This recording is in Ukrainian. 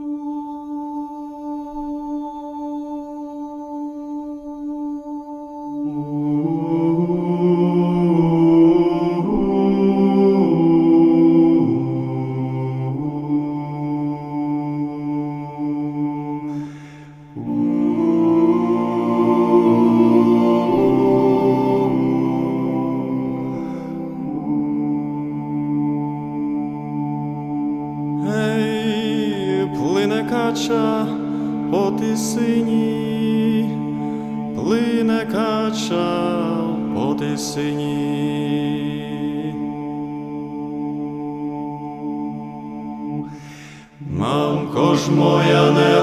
Ooh. Плине кача по тисині, плине кача по тисині. Мамко ж моя, не